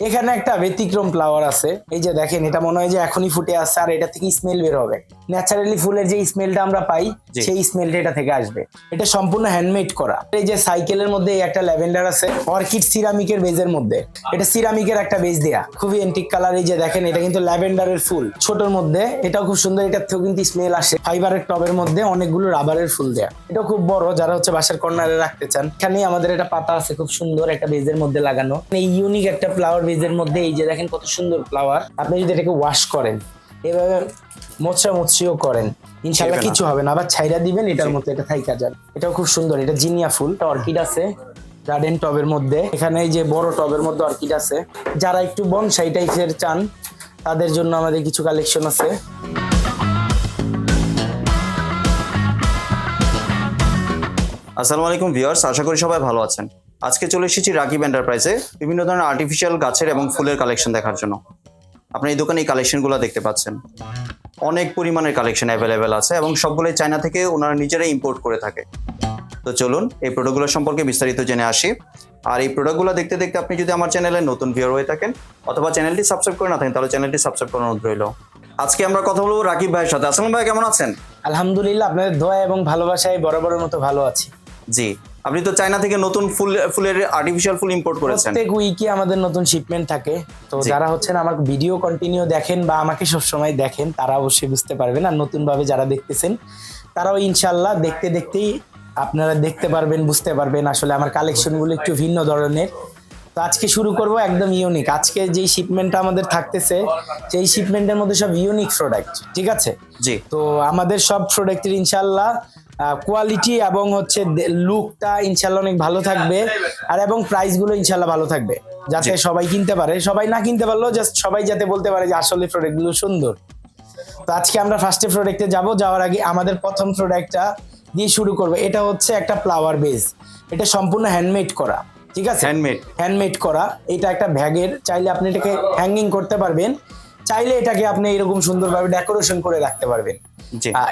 এখানে একটা ব্যতিক্রম ফ্লাওয়ার আছে। এই যে দেখেন এটা মনে হয় যে এখনই ফুটে আসছে আর এটা থেকে স্মেল বের হবে। ন্যাচারালি ফুলের যে স্মেলটা আমরা পাই। সেই স্মেলটা এটা থেকে আসবে। এটা সম্পূর্ণ হ্যান্ডমেড করা। এই যে সাইকেলের মধ্যে একটা ল্যাভেন্ডার আছে অর্কিড সিরামিকের বেজের মধ্যে। এটা সিরামিকের একটা বেজ দেয়া। খুবই এন্টিক কালার এই যে দেখেন এটা কিন্তু ল্যাভেন্ডারের ফুল। ছোটর মধ্যে এটাও খুব সুন্দর এটার থেকেও কিন্তু স্মেল আসে। ফাইবারের টবের মধ্যে অনেকগুলো রাবারের ফুল দেয়া। এটা খুব বড় যারা হচ্ছে বাসার কর্নারে রাখতে চান। এখানেই আমাদের এটা পাতা আছে খুব সুন্দর একটা বেজের মধ্যে লাগানো। এই ইউনিক একটা ফ্লাওয়ার বেজের মধ্যে এই যে দেখেন কত সুন্দর ফ্লাওয়ার আপনি যদি এটাকে ওয়াশ করেন এভাবে মোচা মুছিও করেন ইনশাল্লাহ কিছু হবে না। আবার ছাইরা দিবেন এটার মধ্যে এটা থাইকা যান এটাও খুব সুন্দর এটা জিনিয়া ফুল অর্কিড আছে গার্ডেন টবের মধ্যে। এখানে এই যে বড় টবের মধ্যে অর্কিড আছে। যারা একটু বনসাই টাইপের চান তাদের জন্য আমাদের কিছু কালেকশন আছে। আসসালামু আলাইকুম ভিউয়ার্স আশা করি সবাই ভালো আছেন। আজকে চলে এসেছি রাকিব এন্টারপ্রাইজে বিভিন্ন ধরনের আর্টিফিশিয়াল গাছের এবং ফুলের কালেকশন দেখার জন্য। আপনি এই দোকানে এই কালেকশনগুলো দেখতে পাচ্ছেন। অনেক পরিমাণের কালেকশন অ্যাভেলেবেল আছে এবং সবগুলোই চায়না থেকে ওনারা নিজেরাই ইম্পোর্ট করে থাকে। তো চলুন এই প্রোডাক্টগুলো সম্পর্কে বিস্তারিত জেনে আসি। আর এই প্রোডাক্টগুলো দেখতে দেখতে আপনি যদি আমার চ্যানেলে নতুন ভিউয়ার হয়ে থাকেন অথবা চ্যানেলটি সাবস্ক্রাইব করে না থাকেন তাহলে চ্যানেলটি সাবস্ক্রাইব করার অনুরোধ রইল। আজকে আমরা কথা বলব রাকিব ভাইয়ের সাথে। আসসালাম ভাই কেমন আছেন? আলহামদুলিল্লাহ আপনাদের দোয়া এবং ভালোবাসায় বরাবরের মতো ভালো আছি। জি। আপনি তো চায়না থেকে নতুন ফুল ফুলের আর্টিফিশিয়াল ফুল ইম্পোর্ট করেছেন। প্রত্যেক উইকে আমাদের নতুন শিপমেন্ট থাকে। তো যারা হচ্ছেন আমার ভিডিও কন্টিনিউ দেখেন বা আমাকে সবসময় দেখেন তারা অবশ্যই বুঝতে পারবেন। আর নতুন ভাবে যারা দেখতেছেন তারাও ইনশাআল্লাহ দেখতে দেখতেই আপনারা দেখতে পারবেন বুঝতে পারবেন। আসলে আমার কালেকশনগুলো একটু ভিন্ন ধরনের। তো আজকে শুরু করব একদম ইউনিক আজকে যেই শিপমেন্টটা আমাদের থাকতেছে সেই শিপমেন্টের মধ্যে সব ইউনিক প্রোডাক্ট ঠিক আছে? জি। তো আমাদের সব প্রোডাক্টের ইনশাল্লাহ কোয়ালিটি এবং হচ্ছে লুকটা ইনশাল্লাহ অনেক ভালো থাকবে। আর এবং প্রাইসগুলো ইনশাল্লাহ ভালো থাকবে। যাতে সবাই কিনতে পারে। সবাই না কিনতে পারলেও জাস্ট সবাই যাতে বলতে পারে যে আসলে প্রোডাক্টগুলো সুন্দর। তো আজকে আমরা ফার্স্টে প্রোডাক্টে যাব। যাওয়ার আগে আমাদের প্রথম প্রোডাক্টটা দিয়ে শুরু করব। এটা হচ্ছে একটা ফ্লাওয়ার বেস এটা সম্পূর্ণ হ্যান্ডমেড করা। ঠিক আছে? হ্যান্ডমেড হ্যান্ডমেড করা। এটা একটা ব্যাগের চাইলে আপনি এটাকে হ্যাঙ্গিং করতে পারবেন। চাইলে এটাকে আপনি এরকম সুন্দরভাবে ডেকোরেশন করে রাখতে পারবেন।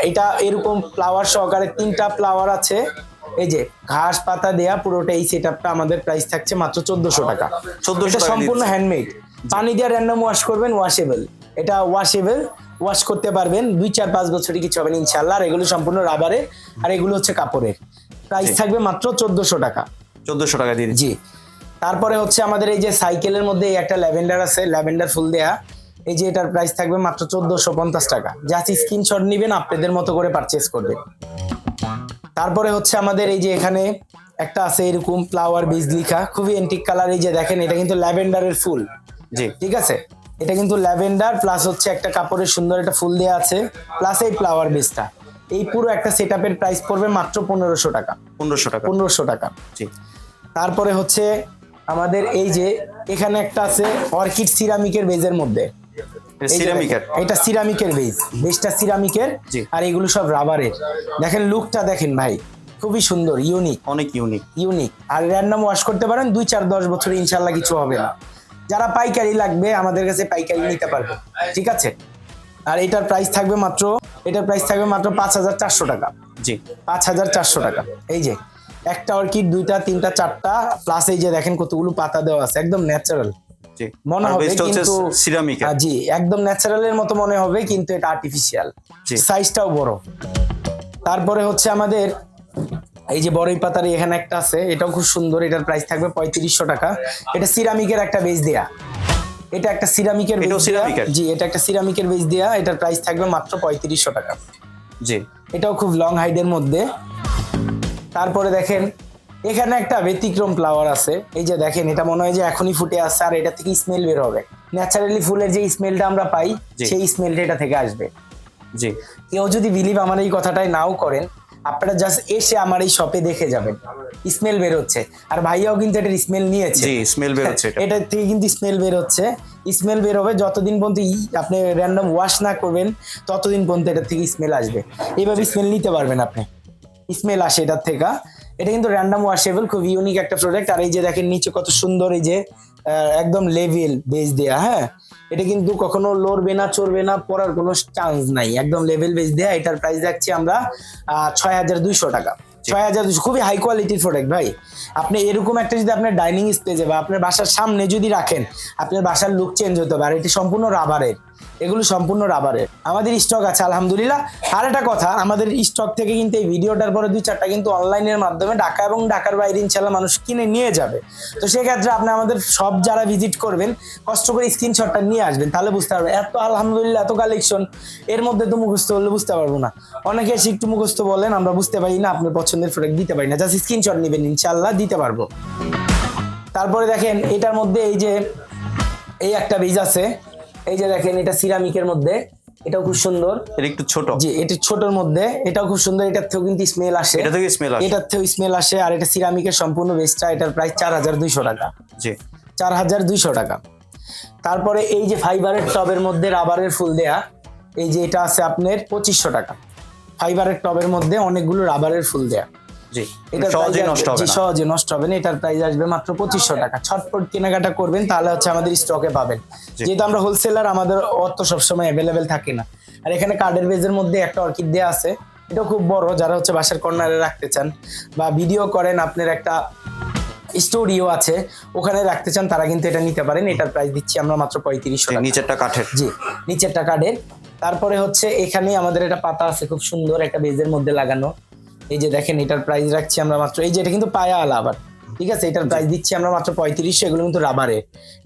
এটা এরকম ফ্লাওয়ার সহকারে তিনটা ফ্লাওয়ার আছে। এই যে ঘাস পাতা দেয়া পুরোটা এই সেটআপটা আমাদের প্রাইস থাকছে মাত্র চোদ্দশো টাকা। 1400 সম্পূর্ণ হ্যান্ডমেড পানি দিয়ে র্যান্ডম ওয়াশ করবেন ওয়াশেবল এটা ওয়াশেবল ওয়াশ করতে পারবেন। দুই চার পাঁচ বছরই কিছু হবে না ইনশাল্লাহ আর এগুলো সম্পূর্ণ রাবারের আর এগুলো হচ্ছে কাপড়ের। প্রাইস থাকবে মাত্র চোদ্দশো টাকা। চোদ্দশো টাকা দিয়ে জি। তারপরে হচ্ছে আমাদের এই যে সাইকেলের মধ্যে একটা ল্যাভেন্ডার আছে ল্যাভেন্ডার ফুল দেয়া। এই যে এটার প্রাইস থাকবে মাত্র চোদ্দশো পঞ্চাশ টাকা। জাস্ট স্ক্রিনশট নিবেন আপনাদের মতো করে পারচেস করবেন। তারপরে হচ্ছে আমাদের এই যে এখানে একটা আছে এরকম ফ্লাওয়ার বীজ লিখা। খুবই এন্টিক কালার এই যে দেখেন এটা কিন্তু ল্যাভেন্ডারের ফুল। জি। ঠিক আছে? এটা কিন্তু ল্যাভেন্ডার প্লাস হচ্ছে একটা কাপড়ের সুন্দর একটা ফুল দেওয়া আছে প্লাস এই ফ্লাওয়ার বেসটা এই পুরো একটা সেট আপের প্রাইস পড়বে মাত্র পনেরোশো টাকা। পনেরোশো টাকা। পনেরোশো টাকা। জি। তারপরে হচ্ছে আমাদের এই যে এখানে একটা আছে অর্কিড সিরামিকের বেজের মধ্যে। সিরামিকের। এটা সিরামিকের বেজ বেজটা সিরামিকের আর এগুলো সব রাবারের দেখেন লুকটা দেখেন ভাই খুবই সুন্দর ইউনিক অনেক ইউনিক ইউনিক আর র্যান্ডম ওয়াশ করতে পারেন দুই চার দশ বছরে ইনশাল্লাহ কিছু হবে না। যারা পাইকারি লাগবে আমাদের কাছে পাইকারি নিতে পারবে। ঠিক আছে? আর এটার প্রাইস থাকবে মাত্র এটার প্রাইস থাকবে মাত্র পাঁচ হাজার চারশো টাকা। জি। পাঁচ হাজার চারশো টাকা। এই যে একটা অর্কিড দুইটা তিনটা চারটা প্লাস এই যে দেখেন কতগুলো পাতা দেওয়া আছে একদম ন্যাচারাল মনে হবে কিন্তু সিরামিকের আহ, জি একদম ন্যাচারালের মতো মনে হবে কিন্তু এটা আর্টিফিশিয়াল সাইজটাও বড়। তারপরে হচ্ছে আমাদের এই যে বড়ই পাতার এখানে একটা আছে এটাও খুব সুন্দর এটার প্রাইস থাকবে পঁয়ত্রিশশো টাকা। এটা সিরামিকের একটা বেজ দেয়া। এটা একটা সিরামিকের এটাও সিরামিকের? জি এটা একটা সিরামিকের বেজ দেয়া। এটার প্রাইস থাকবে মাত্র পঁয়ত্রিশশো টাকা। জি। এটাও খুব লং হাইডের মধ্যে। তারপরে দেখেন এখানে একটা ব্যতিক্রম ফ্লাওয়ার আছে। এই যে দেখেন এটা মনে হয় যে এখনই ফুটে আসছে আর এটা থেকে স্মেল বের হবে। ন্যাচারালি ফুলের যে স্মেলটা আমরা পাই সেই স্মেলটা এটা থেকে আসবে। জি। কেউ যদি বিলিভ আমার এই কথাটাই নাও করেন আপনারা জাস্ট এসে আমার এই শপে দেখে যাবেন। স্মেল বের হচ্ছে আর ভাইয়াও কিন্তু এটার স্মেল নিয়েছে। জি স্মেল বেরোচ্ছে এটা এটা থেকে কিন্তু স্মেল বের হচ্ছে স্মেল বের হবে যতদিন পর্যন্ত আপনি র্যান্ডম ওয়াশ না করবেন ততদিন পর্যন্ত এটা থেকে স্মেল আসবে। এইভাবে স্মেল নিতে পারবেন আপনি। স্মেল আসে এটার থেকে। এটা কিন্তু র্যান্ডম ওয়াশেবল খুব ইউনিক একটা প্রোডাক্ট আর এই যে দেখেন নিচে কত সুন্দর এই যে একদম লেভেল বেজ দেয়া হ্যাঁ? এটা কিন্তু কখনো লড়বে না চড়বে না পড়ার কোনো চান্স নাই। একদম লেভেল বেজ দেয়া এটার প্রাইস রাখছি আমরা ছয় হাজার দুইশো টাকা। ছয় হাজার দুশো খুবই হাই কোয়ালিটির প্রোডাক্ট ভাই। আপনি এরকম একটা যদি আপনার ডাইনিং স্পেসে বা আপনার বাসার সামনে যদি রাখেন আপনার বাসার লুক চেঞ্জ হতে পারে এটি সম্পূর্ণ রাবারের এগুলো সম্পূর্ণ রাবারের আমাদের স্টক আছে, আলহামদুলিল্লাহ। আর একটা কথা, আমাদের স্টক থেকে কিন্তু এই ভিডিওটার পরে দুই চারটা কিন্তু অনলাইনের মাধ্যমে ঢাকা এবং ঢাকার বাইরে ইনশাল্লাহ মানুষ কিনে নিয়ে যাবে। তো সেক্ষেত্রে আপনি আমাদের সব যারা ভিজিট করবেন, কষ্ট করে স্ক্রিনশটটা নিয়ে আসবেন, তাহলে বুঝতে পারবেন। এত আলহামদুলিল্লাহ, এত কালেকশন এর মধ্যে তো মুখস্থ হলে বুঝতে পারব না। অনেকে এসে একটু মুখস্থ বলেন, আমরা বুঝতে পারি না, আপনার পছন্দের প্রোডাক্ট দিতে পারি না। জাস্ট স্ক্রিনশট নেবেন ইনশাল্লাহ দিতে পারব। তারপরে দেখেন, এটার মধ্যে এই যে, এই একটা বীজ আছে এই যে দেখেন এটা সিরামিকের মধ্যে। এটাও খুব সুন্দর। এটা একটু ছোট। জি এটা ছোটর মধ্যে। এটাও খুব সুন্দর এটার থেকেও কিন্তু স্মেল আসে। এটা থেকে স্মেল আসে। এটার থেকেও স্মেল আসে আর এটা সিরামিকের সম্পূর্ণ বেসটা এটার প্রাইস চার হাজার দুইশো টাকা। জি। চার হাজার দুইশো টাকা। তারপরে এই যে ফাইবারের টবের মধ্যে রাবারের ফুল দেয়া এই যে এটা আছে আপনার পঁচিশশো টাকা। ফাইবারের টবের মধ্যে অনেকগুলো রাবারের ফুল দেয়া। জি। সহজে নষ্ট হবে না। সহজে নষ্ট হবে না। এটার প্রাইস আসবে মাত্র পঁচিশশো টাকা। ছটপট কেনাকাটা করবেন তাহলে হচ্ছে আমাদের স্টকে পাবেন। যেহেতু আমরা হোলসেলার আমাদের অত সবসময় অ্যাভেলেবেল থাকে না। আর এখানে কার্ডের বেজের মধ্যে একটা অর্কিড দেওয়া আছে। এটা খুব বড় যারা হচ্ছে বাসার কর্নারে রাখতে চান বা ভিডিও করেন আপনার একটা স্টুডিও আছে ওখানে রাখতে চান তারা কিন্তু এটা নিতে পারেন। এটার প্রাইস দিচ্ছি আমরা মাত্র পঁয়ত্রিশশো টাকা। নিচেরটা কাঠের। জি নিচেরটা কাঠের তারপরে হচ্ছে এখানে আমাদের একটা পাতা আছে খুব সুন্দর একটা বেজের মধ্যে লাগানো। এই যে দেখেন, এটার প্রাইস রাখছি আমরা মাত্র, এই যে এটা কিন্তু পায়া আলা আবার ঠিক আছে, এটার প্রাইস দিচ্ছি আমরা মাত্র পঁয়ত্রিশশো এগুলো কিন্তু রাবারে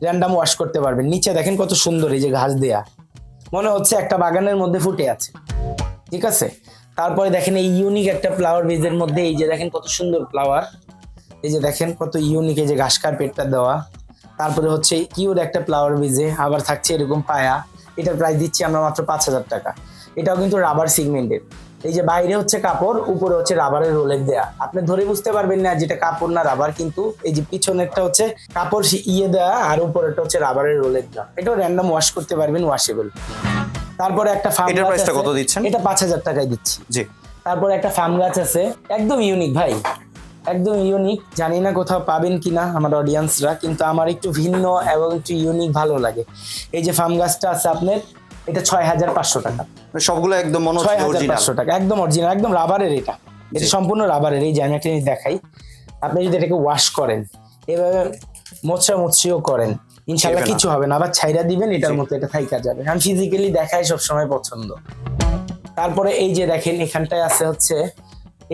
র্যান্ডাম ওয়াশ করতে পারবেন। নিচে দেখেন কত সুন্দর এই যে ঘাস দেয়া। মনে হচ্ছে একটা বাগানের মধ্যে ফুটে আছে। ঠিক আছে? তারপরে দেখেন এই ইউনিক একটা ফ্লাওয়ার বেজের মধ্যে, এই যে দেখেন কত সুন্দর ফ্লাওয়ার এই যে দেখেন কত ইউনিক এই যে ঘাস কার্পেটটা দেওয়া। তারপরে হচ্ছে কিউর একটা ফ্লাওয়ার বেজে আবার থাকছে এরকম পায়া। এটার প্রাইস দিচ্ছি আমরা মাত্র পাঁচ হাজার টাকা। এটাও কিন্তু রাবার সিগমেন্টের এই যে বাইরে হচ্ছে কাপড় উপরে হচ্ছে রাবারের রোলের দেয়া। আপনি ধরে বুঝতে পারবেন না যেটা কাপড় না রাবার কিন্তু এই যে পিছনেরটা হচ্ছে কাপড় ইয়ে দেওয়া আর উপরেরটা হচ্ছে রাবারের রোলের দেওয়া এটাও র্যান্ডম ওয়াশ করতে পারবেন ওয়াশেবল তারপরে একটা ফার্ম এটার price টা কত দিচ্ছেন? এটা পাঁচ হাজার টাকায় দিচ্ছি। জি। তারপর একটা ফার্ম গাছ আছে। একদম ইউনিক ভাই। একদম ইউনিক জানি না কোথাও পাবেন কিনা আমার অডিয়েন্সরা কিন্তু আমার একটু ভিন্ন এবং একটু ইউনিক ভালো লাগে। এই যে ফার্ম গাছটা আছে আপনার এটা ছয় হাজার পাঁচশো টাকা। সবগুলো একদম মনে ছয় হাজার পাঁচশো টাকা একদম অরিজিনাল একদম রাবারের এটা। এটা সম্পূর্ণ রাবারের এই যে আমি একটা জিনিস দেখাই আপনি যদি এটাকে ওয়াশ করেন এভাবে মোছা মুছিও করেন ইনশাল্লাহ কিছু হবে না আবার ছাইরা দিবেন এটার মতো এটা থাইকা যাবে। আমি ফিজিক্যালি দেখাই সবসময় পছন্দ। তারপরে এই যে দেখেন এখানটায় আছে হচ্ছে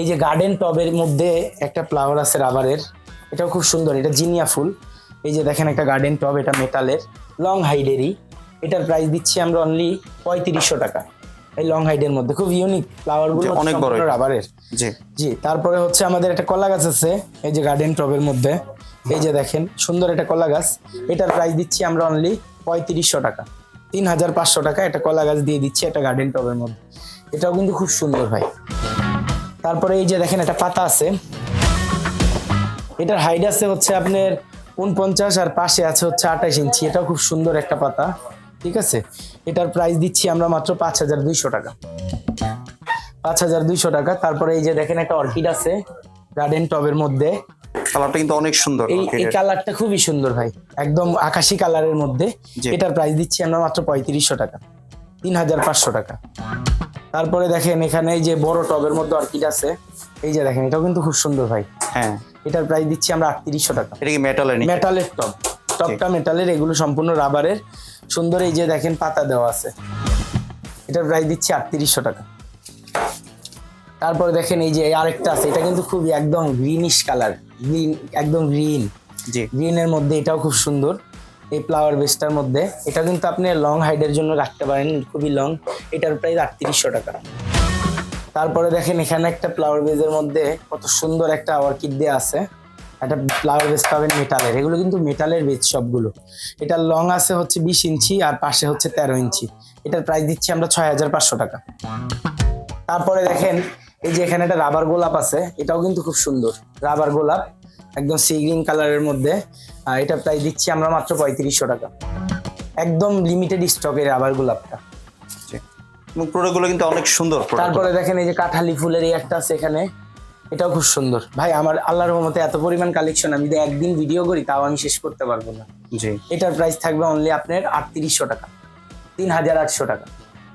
এই যে গার্ডেন টবের মধ্যে একটা ফ্লাওয়ার আছে রাবারের এটাও খুব সুন্দর এটা জিনিয়া ফুল। এই যে দেখেন একটা গার্ডেন টব এটা মেটালের লং হাইডেরই এটার প্রাইস দিচ্ছি আমরা অনলি পঁয়ত্রিশশো টাকা। এই লং হাইডের মধ্যে। খুব ইউনিক ফ্লাওয়ারগুলো অনেক বড় রাবারের জি। জি তারপরে হচ্ছে আমাদের একটা কলা গাছ আছে এই যে গার্ডেন টবের মধ্যে। এই যে দেখেন সুন্দর একটা কলা গাছ। এটার প্রাইস দিচ্ছি আমরা অনলি পঁয়ত্রিশশো টাকা। তিন হাজার পাঁচশো টাকা একটা কলা গাছ দিয়ে দিচ্ছি একটা গার্ডেন টবের মধ্যে। এটাও কিন্তু খুব সুন্দর ভাই। তারপরে এই যে দেখেন একটা পাতা আছে। এটার হাইট আছে হচ্ছে আপনার উনপঞ্চাশ আর পাশে আছে হচ্ছে আঠাশ ইঞ্চি। এটাও খুব সুন্দর একটা পাতা। ঠিক আছে? এটার প্রাইস দিচ্ছি আমরা মাত্র পাঁচ হাজার দুইশো টাকা। পাঁচ হাজার দুইশো টাকা। তারপরে এই যে দেখেন একটা অর্কিড আছে গার্ডেন টবের মধ্যে। কালারটা কিন্তু অনেক সুন্দর এই। কালারটা খুবই সুন্দর ভাই। একদম আকাশি কালারের মধ্যে। এটার প্রাইস দিচ্ছি আমরা মাত্র পঁয়ত্রিশশো টাকা। তিন হাজার পাঁচশো টাকা। তারপরে দেখেন এখানে এই যে বড় টবের মধ্যে অর্কিড আছে। এই যে দেখেন এটাও কিন্তু খুব সুন্দর ভাই। হ্যাঁ। এটার প্রাইস দিচ্ছি আমরা আটত্রিশশো টাকা। এটা কি মেটালের? মেটালের টপ টপটা মেটালের এগুলো সম্পূর্ণ রাবারের সুন্দর এই যে দেখেন পাতা দেওয়া আছে। এটার প্রাইস দিচ্ছি আটত্রিশশো টাকা। তারপরে দেখেন এই যে আরেকটা আছে এটা কিন্তু খুবই একদম গ্রিনিশ কালার গ্রিন একদম গ্রিন জি। গ্রিনের মধ্যে এটাও খুব সুন্দর। এই ফ্লাওয়ার বেসটার মধ্যে। এটা কিন্তু আপনি লং হাইডের জন্য রাখতে পারেন খুবই লং এটার প্রাইস আটত্রিশশো টাকা। তারপরে দেখেন এখানে একটা ফ্লাওয়ার বেজের মধ্যে কত সুন্দর একটা অর্কিড দেওয়া আছে। একটা ফ্লাওয়ার বেস পাবেন মেটালের এগুলো কিন্তু মেটালের বেজ সবগুলো। এটার লং আছে হচ্ছে বিশ ইঞ্চি আর পাশে হচ্ছে তেরো ইঞ্চি। এটার প্রাইস দিচ্ছি আমরা ছয় হাজার পাঁচশো টাকা। তারপরে দেখেন এই যে এখানে একটা রাবার গোলাপ আছে এটাও কিন্তু খুব সুন্দর। রাবার গোলাপ একদম সি গ্রিন কালারের মধ্যে। আর এটা প্রাইস দিচ্ছি আমরা মাত্র পঁয়ত্রিশশো টাকা। একদম লিমিটেড স্টকের রাবার গোলাপটা। প্রোডাক্টগুলো কিন্তু অনেক সুন্দর তারপরে দেখেন এই যে কাঁঠালি ফুলের এই একটা আছে এখানে। এটাও খুব সুন্দর। ভাই আমার আল্লাহর রহমতে এত পরিমাণ কালেকশন আমি যদি একদিন ভিডিও করি তাও আমি শেষ করতে পারব না। জি। এটার প্রাইস থাকবে অনলি আপনার আটত্রিশশো টাকা তিন হাজার আটশো টাকা।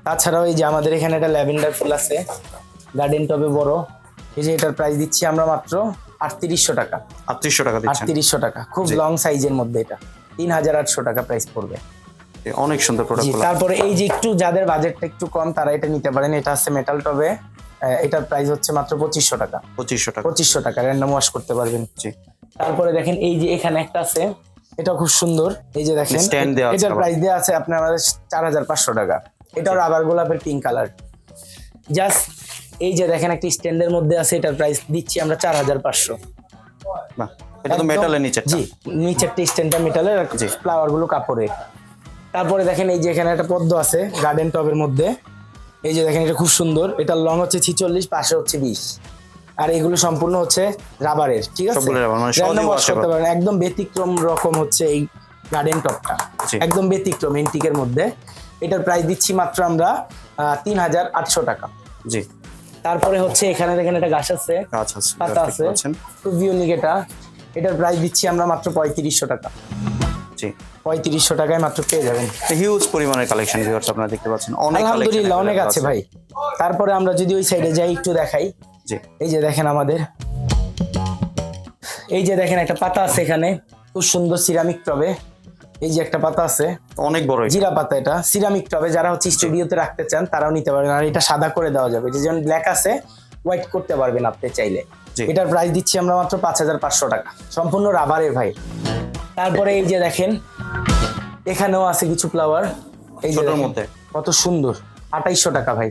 তাছাড়াও এই যে আমাদের এখানে একটা ল্যাভেন্ডার ফুল আছে গার্ডেন টবে বড়। এই যে এটার প্রাইস দিচ্ছি আমরা মাত্র আটত্রিশশো টাকা। আটত্রিশশো টাকা আটত্রিশশো টাকা খুব লং সাইজের মধ্যে এটা। তিন হাজার আটশো টাকা প্রাইস পড়বে। অনেক সুন্দর জি প্রোডাক্টগুলো তারপরে এই যে একটু যাদের বাজেটটা একটু কম তারা এটা নিতে পারেন। এটা হচ্ছে মেটাল টবে এটার প্রাইস হচ্ছে মাত্র পঁচিশশো টাকা। পঁচিশশো টাকা। পঁচিশশো টাকা র্যান্ডম ওয়াশ করতে পারবেন। জি। তারপরে দেখেন এই যে এখানে একটা আছে এটা খুব সুন্দর। এই যে দেখেন এটার প্রাইস দেওয়া আছে আপনার আমাদের চার হাজার পাঁচশো টাকা। এটা রাবার গোলাপের পিঙ্ক কালার জাস্ট এই যে দেখেন একটা স্ট্যান্ডের মধ্যে আছে এটার প্রাইস দিচ্ছি আমরা চার হাজার পাঁচশো। এটা তো মেটালের নিচে জি নিচের স্ট্যান্ডটা মেটালের। ফ্লাওয়ারগুলো কাপড়ের। তারপরে দেখেন এই যে এখানে একটা পদ্ম আছে গার্ডেন টবের মধ্যে। এই যে দেখেন এটা খুব সুন্দর। এটার লং হচ্ছে ছিচল্লিশ পাশে হচ্ছে বিশ। আর এগুলো সম্পূর্ণ হচ্ছে রাবারের ঠিক আছে? মানে। করতে পারেন একদম ব্যতিক্রম রকম হচ্ছে এই গার্ডেন টপটা একদম ব্যতিক্রম এন্টিকের মধ্যে। এটার প্রাইস দিচ্ছি মাত্র আমরা তিন হাজার আটশো টাকা। জি। তারপরে হচ্ছে এখানে দেখেন একটা গাছ আছে। পাতা আছে। খুব ইউনিক এটা। এটার প্রাইস দিচ্ছি আমরা মাত্র পঁয়ত্রিশশো টাকা। জি। পঁয়ত্রিশশো টাকায় মাত্র পেয়ে যাবেন। হিউজ পরিমাণের কালেকশন ভিউয়ার্স আপনারা দেখতে পাচ্ছেন। অনেক আলহামদুলিল্লাহ অনেক আছে ভাই। তারপরে আমরা যদি ওই সাইডে যাই একটু দেখাই। জি। এই যে দেখেন আমাদের। এই যে দেখেন একটা পাতা আছে এখানে। খুব সুন্দর সিরামিক টবে। এই যে একটা পাতা আছে। অনেক বড় জিরা পাতা এটা। সিরামিক টবে যারা হচ্ছে স্টুডিওতে রাখতে চান তারাও নিতে পারবেন। আর এটা সাদা করে দেওয়া যাবে। যেমন ব্ল্যাক আছে হোয়াইট করতে পারবেন আপনি চাইলে। এটার প্রাইস দিচ্ছি আমরা মাত্র পাঁচ হাজার পাঁচশো টাকা। সম্পূর্ণ রাবারের ভাই। তারপরে এই যে দেখেন এখানেও আছে কিছু ফ্লাওয়ার এই যে ছোটর মধ্যে। কত সুন্দর। আঠাইশশো টাকা ভাই।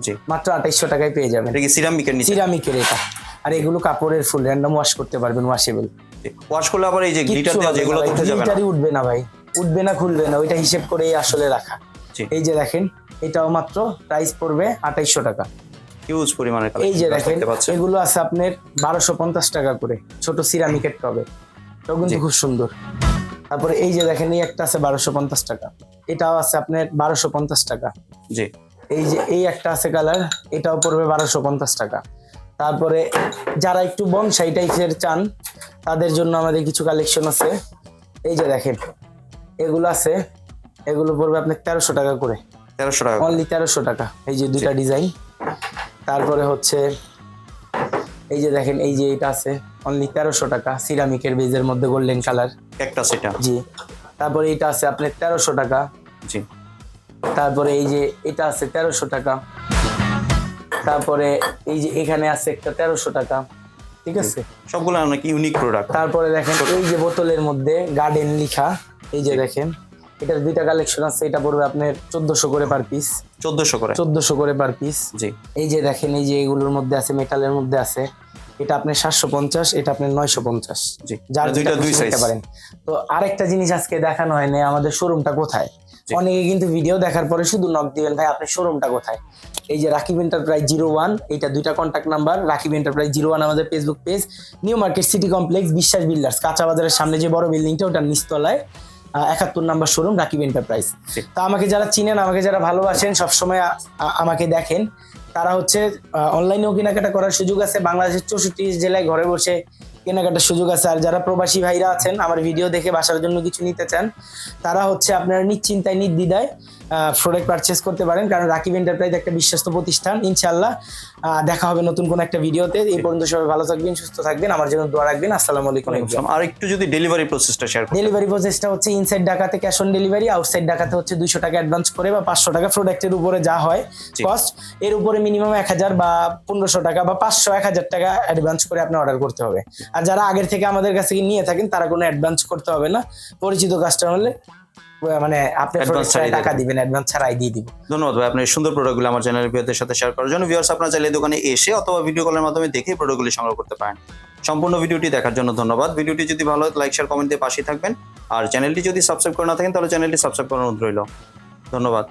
জি। মাত্র আঠাইশশো টাকায় পেয়ে যাবেন। এটা কি সিরামিকের নিচে? সিরামিকের এটা। আর এগুলো কাপড়ের ফুল র্যান্ডম ওয়াশ করতে পারবেন ওয়াশেবল ওয়াশ করলে আবার এই যে গ্লিটার দেওয়া যেগুলো উঠে যাবে না। উঠবে না ভাই। উঠবে না খুলবে না। ওইটা হিসেব করে আসলে রাখা। এই যে দেখেন এটাও মাত্র প্রাইস পড়বে আঠাইশশো টাকা। হিউজ পরিমাণের এই যে দেখেন এগুলো আছে আপনার বারোশো পঞ্চাশ টাকা করে। ছোট সিরামিকের টবে। এটাও কিন্তু খুব সুন্দর। তারপরে এই যে দেখেন এই একটা আছে বারোশো পঞ্চাশ টাকা। এটাও আছে আপনার বারোশো পঞ্চাশ টাকা। জি। এই যে এই একটা আছে কালার এটাও পড়বে বারোশো পঞ্চাশ টাকা। তারপরে যারা একটু বনসাই টাইপের চান তাদের জন্য আমাদের কিছু কালেকশন আছে। এই যে দেখেন এগুলো আছে এগুলো পড়বে আপনার তেরোশো টাকা করে। তেরোশো টাকা অনলি তেরোশো টাকা। এই যে দুইটা ডিজাইন। তারপরে হচ্ছে এই যে দেখেন এই যে এটা আছে অনলি তেরোশো টাকা সিরামিকের বেজের মধ্যে গোল্ডেন কালার একটা সেটা জি। তারপরে এটা আছে আপনার তেরোশো টাকা। জি। তারপরে এই যে এটা আছে তেরোশো টাকা। তারপরে এই যে এখানে আছে একটা তেরোশো টাকা। ঠিক আছে? সবগুলো অনেক ইউনিক প্রোডাক্ট তারপরে দেখেন এই যে বোতলের মধ্যে গার্ডেন লিখা। এই যে দেখেন এটার দুইটা কালেকশন আছে এটা পড়বে আপনার চোদ্দশো করে পার পিস চোদ্দশো করে? চোদ্দশো করে পার পিস জি। এই যে দেখেন এই যে এগুলোর মধ্যে আছে মেটালের মধ্যে আছে এটা আপনার সাতশো পঞ্চাশ এটা আপনার নয়শো পঞ্চাশ। জি। যার মানে দুইটা দুই সাইজ পারেন। তো আরেকটা জিনিস আজকে দেখানো হয়নি আমাদের শোরুমটা কোথায়? অনেকে কিন্তু ভিডিও দেখার পরে শুধু নক দিবেন ভাই আপনার শোরুমটা কোথায়? এই যে রাকিব এন্টারপ্রাইজ জিরো ওয়ান এইটা দুইটা contact number Rakib enterprise zero one আমাদের Facebook page new market city complex Biswas builders কাঁচা বাজারের সামনে যে বড় বিল্ডিংটা ওটার নিচতলায়। একাত্তর নাম্বার শোরুম রাকিব এন্টারপ্রাইজ তা আমাকে যারা চিনেন আমাকে যারা ভালোবাসেন সবসময় আমাকে দেখেন। তারা হচ্ছে অনলাইনেও কেনাকাটা করার সুযোগ আছে। বাংলাদেশের চৌষট্টি জেলায় ঘরে বসে কেনাকাটার সুযোগ আছে। আর যারা প্রবাসী ভাইরা আছেন আমার ভিডিও দেখে বাসার জন্য কিছু নিতে চান তারা হচ্ছে আপনারা নিশ্চিন্তায় নির্দ্বিধায় প্রোডাক্ট পারচেস করতে পারেন। কারণ রাকিব এন্টারপ্রাইজ একটা বিশ্বস্ত প্রতিষ্ঠান ইনশাল্লাহ দেখা হবে নতুন কোন একটা ভিডিওতে। এই পর্যন্ত সবাই ভালো থাকবেন সুস্থ থাকবেন। আমার জন্য দোয়া রাখবেন। আসসালামু আলাইকুম। আর একটু যদি ডেলিভারি প্রসেসটা শেয়ার ডেলিভারি প্রসেসটা হচ্ছে ইনসাইড ঢাকাতে ক্যাশ অন ডেলিভারি আউটসাইড ঢাকাতে হচ্ছে দুইশো টাকা অ্যাডভান্স করে বা পাঁচশো টাকা প্রোডাক্টের উপরে যা হয় কস্ট এর উপরে মিনিমাম এক হাজার বা পনেরোশো টাকা বা পাঁচশো এক হাজার টাকা অ্যাডভান্স করে আপনি অর্ডার করতে হবে। আর যারা আগের থেকে আমাদের কাছে নিয়ে থাকেন তারা কোনো অ্যাডভান্স করতে হবে না। পরিচিত কাস্টমার হলে মানে আপনি টাকা দিবেন। অ্যাডভান্স ছাড়াই দিয়ে দিব। ধন্যবাদ ভাই আপনার সুন্দর প্রোডাক্টগুলো আমার চ্যানেলের ভিউয়ারদের সাথে শেয়ার করার জন্য। ভিউয়ার্স আপনারা চাইলে দোকানে এসে অথবা ভিডিও কলের মাধ্যমে দেখে প্রোডাক্টগুলি সংগ্রহ করতে পারেন। সম্পূর্ণ ভিডিওটি দেখার জন্য ধন্যবাদ। ভিডিওটি যদি ভালো হয় লাইক শেয়ার কমেন্ট দিয়ে পাশেই থাকবেন। আর চ্যানেলটি যদি সাবস্ক্রাইব করে না থাকেন তাহলে চ্যানেলটি সাবস্ক্রাইব করার অনুরোধ রইল। ধন্যবাদ।